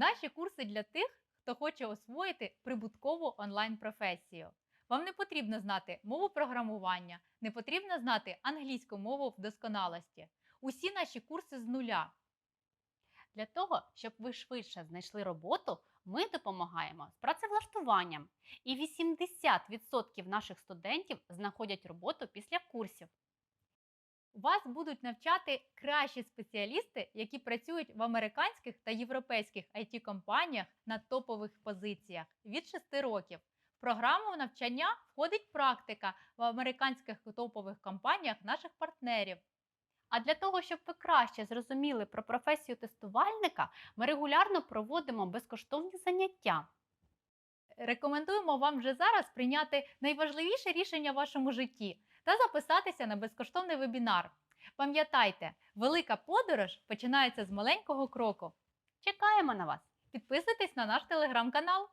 Наші курси для тих, хто хоче освоїти прибуткову онлайн-професію. Вам не потрібно знати мову програмування, не потрібно знати англійську мову в досконалості. Усі наші курси з нуля. Для того, щоб ви швидше знайшли роботу, ми допомагаємо з працевлаштуванням. І 80% наших студентів знаходять роботу після курсів. Вас будуть навчати кращі спеціалісти, які працюють в американських та європейських it компаніях на топових позиціях від 6 років. В програму навчання входить практика в американських топових компаніях наших партнерів. А для того, щоб ви краще зрозуміли про професію тестувальника, ми регулярно проводимо безкоштовні заняття. Рекомендуємо вам вже зараз прийняти найважливіше рішення в вашому житті та записатися на безкоштовний вебінар. Пам'ятайте, велика подорож починається з маленького кроку. Чекаємо на вас! Підписуйтесь на наш телеграм-канал.